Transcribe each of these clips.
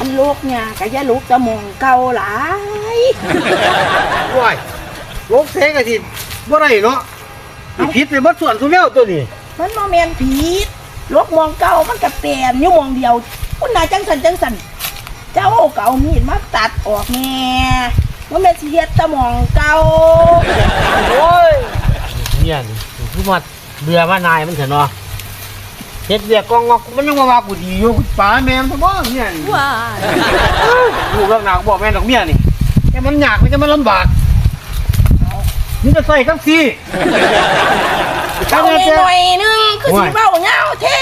เก่าอันลูกเนี่ยก็อย่าลูกจะมองเก่าหลายว้ายลกเทกะสิบ่ได้เนาะสิผิดไปบ่ส่วนทุแนวตัวนี้มันมาแมนผีดลูกมองเก่ามันก็เปลี่ยนอยู่มองเดียวคุณนายจังสันจังสันเจ้าเก่ามีดมาตัดออกแน่ว่าแม่นสิเฮ็ดแตะมองเก่าโอ้ยเนี่ยนี่คือว่าเบื่อว่านายมันเถอะเนาะ เฮ็ดเวียกกองงอกมันยังมาว่ากูดีอยู่ป๋าแม่มันบ่เนี่ยนี่ว้ายลูกเรื่องหนักบอกแม่ดอกเมียนี่แต่มันยากมันจะมันลำบากนี่จะใส่ทั้งสี่เก่าหน่อยๆนึงคือสิเบ้าเงาแท้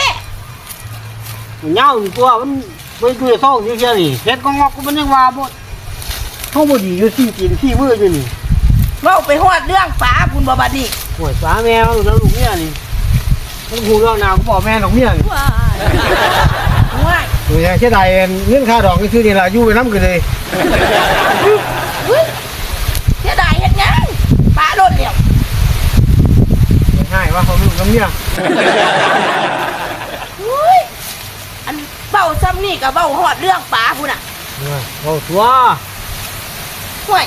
เหงาอยู่ตัวมันไปดูซ่องอยู่เชียวนี่เฮ็ดกองงอกมันยังว่าบ่เฮาบ่ดีอยู่สี่กินสี่มื้ออยู่นี่เว้าไปฮอดเรื่องป๋าคุณบ่บัดนี้โอ้ยป๋าแม่มันแล้วลูกเมียนี่ มันหูเรื่องหนักบอกแม่ดอกเมียนี่ว้ายว้ายโอ้ยเสียดายเงินค่าดอกก็คือนี่ล่ะอยู่ไปนำกันเลยเฮ้ยเสียดายเฮ็ดหยังป๋าโดนเดียวง่ายว่าเขาลูกน้ำเมียอุ้ยอันเบ้าซ้ำนี่ก็เบ้าฮอดเรื่องป๋าพุ่นน่ะเอาตัวห่วย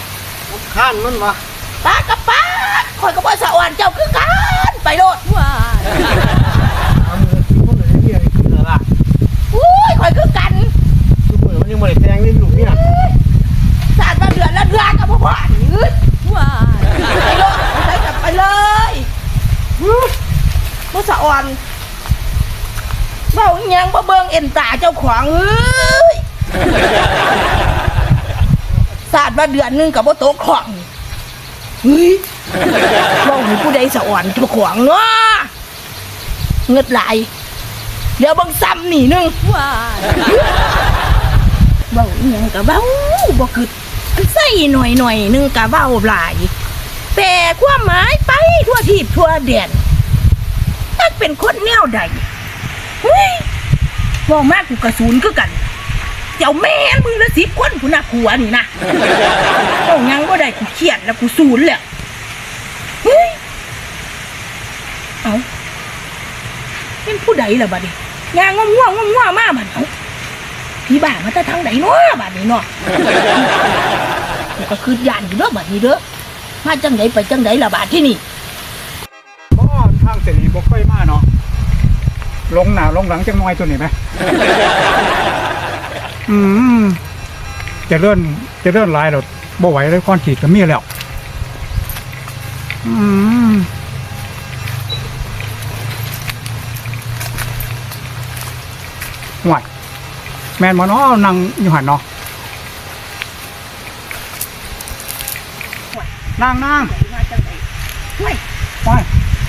ข้านมันวะป๋ากับป๋าข่อยก็บ่สะอ่อนเจ้าคือกันไปโลด ว้าย เอามือที่คนเลยเมียนี่คืออะไรล่ะ อุ้ยข่อยคือกัน คือมือมันยังไม่ได้แทงนี่ลูกเนี่ย สาดมาเดือนละเดือนก็บ่พอนี่เอ้ย ว้าย ไปโลดไปใส่กลับไปเลยบ่สะอ่อน เบ้าอิหยังบ่เบิ่งเอ็นตาเจ้าของเอ้ยสาดมาเดือนหนึงก็บ่ตกของเฮ้ยเบ้าให้ผู้ใดสะอ่อนเจ้าของเนาะเงิดหลาย เดี๋ยวเบังซ้ำนี่หนึง ว้ายเบ้าอีหยังกะเบ้าบ่คืออันใส่หน่อยหน่อยๆหนึงกะเบ้าหลาย แต่ความหมายไปทั่วทีบทั่วแดนตักเป็นคนแนวใด เฮ้ยเว่ามากกูกระสูนคือกัน เจ้าแม่นมึงละสิบคนผู้น่ะผัวนี่นะเจ้ายังก็ได้กูเครียดแล้วกูสูนแล้วเฮ้ยเอาเป็นผู้ใดล่ะบัดนี้ยางง่วงง่วงง่วงง่วงมาบัดเอาพี่บ้ามาแต่ทางไหนเนาะบัดนี้เนาะกูก็คือยานอยู่เด้อบัดนี้เด้อมาจังไดไปจังไดล่ะบัดที่นี่บ่ทางเสรีบ่ค่อยมาเนาะ ลงหน้าลงหลังจังน้อยตัวนี้ไหมอืมจะเลื่อนจะเลื่อนหลายแล้วบ่ไหวเลยก้อนขีดก็มีแล้ว อืมห่วยแม่นบ่เนาะนั่งอยู่หันเนาะนั่งนั่งมาจังไดเฮ้ยไป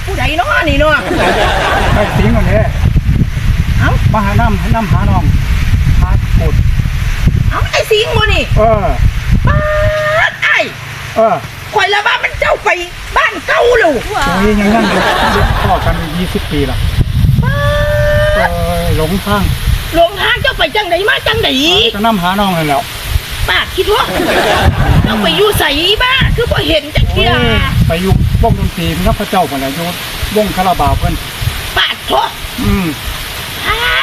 ผู้ใดเนาะนี่เนาะไปสิงกันเด้เอ้า มาหาน้ำให้น้ำหาน้องหาปุดเอาไอ้สิงบ่นี่เออ ป๊าดไอ้เออข่อยละว่ามันเจ้าไปบ้านเก่าลูกว้าตรงยนี้ยังนั่งอยู่พ่อกันยี่สิบปีละป๊าเอดอหลงทางหลงทางเจ้าไปจังไดมาจังไดจะน้ำหาน้องเลยแล้ว ป้าคิดว่าเจ้าไปอยู่ใส่บ้าคือบ่เห็นจังเที่ยโอ้ยไปอยู่วงดนตรีมันก็พระเจ้าไปแล้วอยู่วงคาราบาวเพิ่นป้าดทั่วอืมพาด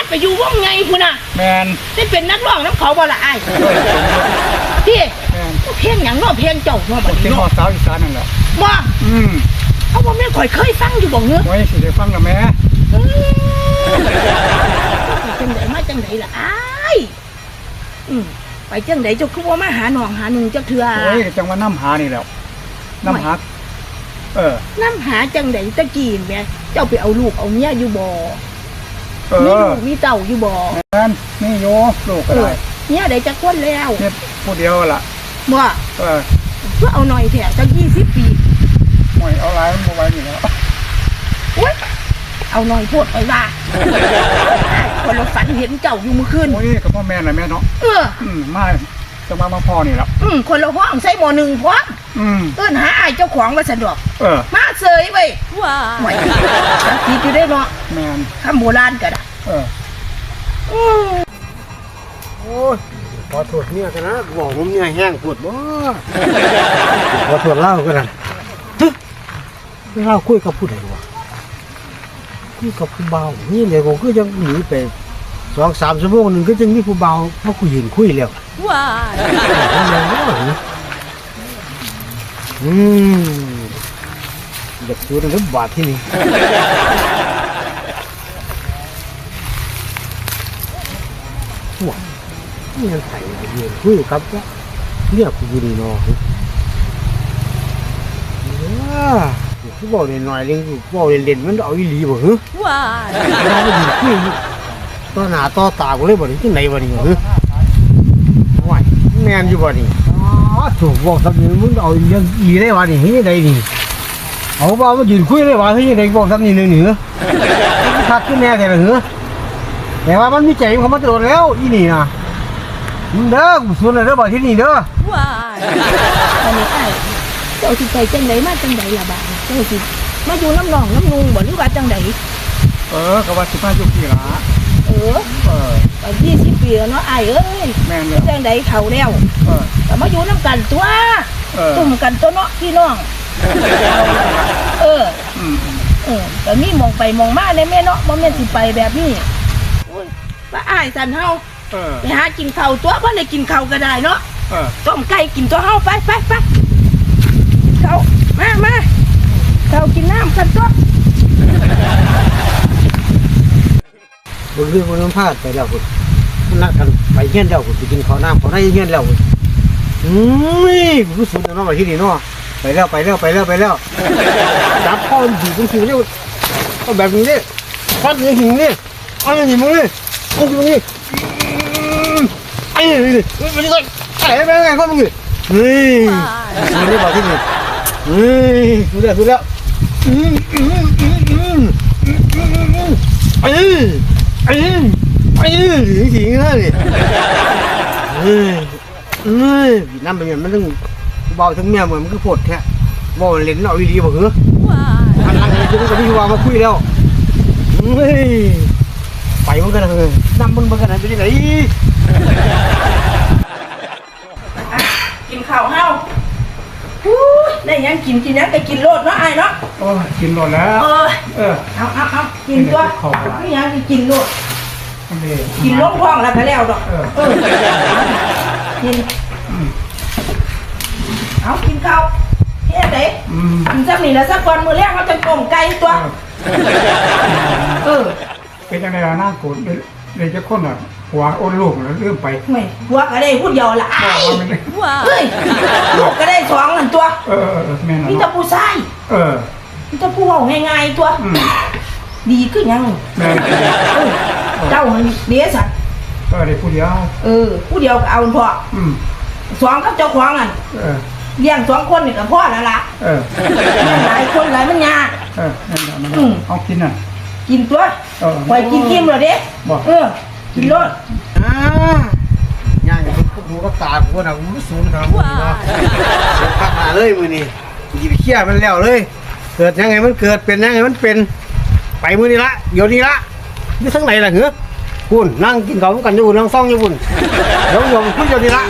ไปอยู่วงไงพุ่นน่ะแมนได้เป็นนักร้องน้ำเขาบ่ละไอ้ายพี่แมนเพลงหยังเนาะเพลงเจ้าเนาะบัดเป็นนี้หอเนาะสาวอีสานนั่นแหละบ่อืมเอาบ่แม่นข่อยเคยฟังอยู่บ่เงื้อ ไว้สิได้ฟังละแม่เอ้ยไปจังไดมาจังไดล่ะอ้ายอืมไปจังไดเจ้าคือว่ามาหาน้องหาหนุ่งจักเทื่อโอ้ยจังว่าน้ำหานี่แหล้วน้ำหาเออน้ำหาจังไดตะกี้แม่เจ้าไปเอาลูกเอาเมียอยู่บ่ เอมีอลูกมีเต่าอยู่บ่แมนนี่โยลูกก็ได้เมียใดจักคนแล้วเนี่ยผู้เดียวล่ะบ่เออเพื่อเอาหน่อยแถจัก20ปีห่วยเอาหลายมันบ่ไหวนี่แล้วโอ๊ยเอาหน่อยโพดไปว่าคนเราฝันเห็นเจ้าอยู่เมื่อคืนโอ้ยก็พ่อแม่น่ะแม่เนาะเออ อืมมา จะมามาพ่อนี่แหละอืมคนเราห้องใส่หมอหนึ่งพร้อมอืมเอิ้นหาอ้ายเจ้าของมาสะดวก เออ มาเสยไว้ยว้าหวยยคิดอยู่ได้เนาะแมนคำโบราณก็ได้เอออืมโอ้ยขอโทษเนี่ยกันนะบอกผมเนี่ยแห้งปวดบ่ ขอโทษเล่ากันนะตึ๊กเล่าคุยกับผู้ใดวะคุยกับผู้เบานี่เดี๋ยวผมก็ยังหนีไปสสองสามชั่วโมงหนึ่งก็จึงมีผู้เบาเพราะคุยยืนคุยแล้ว ว้ายอืมเด็กตัวนั้นก็บาดที่นี่หัวนี่ยังไข่ยืนคุยครับว่าเนี่ยกูอยู่ดีเนอว้ากูบอกหน่อยๆเรื่องกูบอกเล่นๆมันเอาอีหลีบ่ฮึว้ายเราไม่ยืนคุยต่อหน้าต่อตากูเลยบ่นี่จังไหนบ่นี่ฮึว้ายแม่นอยู่บ่นี่อ๋อถูกบอกสักนิดมึงเอาอีเรื่องอีได้วะนี่เฮ้ยได้นี่เอาบ่มายืนคุยได้วะเฮ้ยได้บอกสักนิดนึงนี่เหรอทักขึ้นแน่แต่ละเหรอแต่ว่ามันมีใจมันมาตลอดแล้วอีนี่นะมึงเด้อกูสวนเลยเด้อบ่ที่นี่เด้อว้ายตอนนี้ไอ้ายเจ้าสิใจจังไดมาจังไดล่ะบาดนี้เจ้าสิมาอยู่น้ำหนองน้ำนุงบ่หรือว่าจังไดเออก็ว่าสิมาอยู่พี่ละ เออเออไปยี่สิบปีแล้วเนาะไอ้ายเอ้ยแม่นเลยจังไดเฒ่าแล้วเออก็มาอยู่น้ำกันตัวเออตุ่มกันตัวเนาะพี่น้อง เอออืมเออแต่มีมองไปมองมาในแม่เนาะบ่แม่นสิไปแบบนี้โอ้ยว่าอ้ายสันเฮาเออไปหากินข้าวตัวบ่ได้กินข้าวก็ได้เนาะ เออต้มไก่กินตัวเฮาไปไปไปกินข้าวมามาข้าวกินน้ำกันตัว บนเรื่องบนพลาดไปแล้วคุณนัดกันไปเฮียนแล้วคุณไปกินข้าวน้ำข้าวในเฮียนแล้วคุณอืมกูสุดแล้วเนาะมาที่นี่เนาะไปแล้วไปแล้วไปแล้วไปแล้วจับพ่อมันถีบมันถีบเร็วเอาแบบนี้เลยฟัดอย่างหิงเลยเอาอย่างนี้มึงเลยเอาอย่างนี้ไอ้นี่นี่มันนี่ก็ไอ้แม่ไงก็มึงนี่นี่มันนี่บอกที่นี่นี่สุดแล้วสุดแล้วอืมอืมอืมอืมอืมไอ้ ไอ้ไอ้สิงเลยเอ้ยเอ้ยน้ำเป็นอย่างมันต้องเบาทั้งเมียเหมือนมันก็ปวดแท้บ่เล่นเอาดีๆบ่เหรอว้ายทันหลังเลยคือพี่ว่ามาคุยแล้วเฮ้ยไปมันกันเลยน้ำมันมันกันเป็นยังไง กินข้าวเฮาฮู้ย ได้หยังกินกินหยังก็กินโลดเนาะอ้ายเนาะโอ้ยกินหมดแล้วเออเออ เอาเอาเอากินตัวมีหยังสิกินโลดอันนี้กินลงท้องแล้วก็แล้วดอกเออ เออกินอืมเอากินข้าวเฮ็ดได้อืมกินซ้ำนี่แล้วสักวันมื้อแรกเขาจะต้มไก่ตัว เออเป็นยังไงล่ะหน้าโกรธเลยเลยจะคนอะ หัวอ้นลูกแล้วเรื่องไปไม่หัวก็ได้พูดเดียวละอ้ายว่ามันเลยเฮ้ยลูกก็ได้สองนั่นตัวเออเออเออแม่นมีแล้วแต่เนาะผู้ชายเออมีแต่ผู้เว้าง่ายๆตัว อืมดีขึ้นยังแม่นเออเจ้ามันเดียสัตว์เออได้ผู้เดียวเออผู้เดียวก็เอาพออืมสองกับเจ้าของอะเออเลี้ยงสองคนนี่ก็พอแล้วล่ะเออเลี้ยงหลายคนหลายมันยาก เออนั่นแหละมันอืมเอากินอะ กินตัวเออ ปล่อยกินกิมเลยเด้บ่เออ กินรถอ่าย่างกับหูกับตากูนะกูสูงครับมึงเนาะพักมาเลยมือนี่หยิบเขี้ยมันแล้วเลย เกิดยังไงมันเกิดเป็นยังไงมันเป็น ไปมือนี้ละเดี๋ยวนี้ละนี่ทั้งไหนล่ะเหรอคุณนั่งกินข้าวกันอยู่นั่งซ่องอยู่คุณเดี๋ยวโยมคุยเดี๋ยวนี้ละ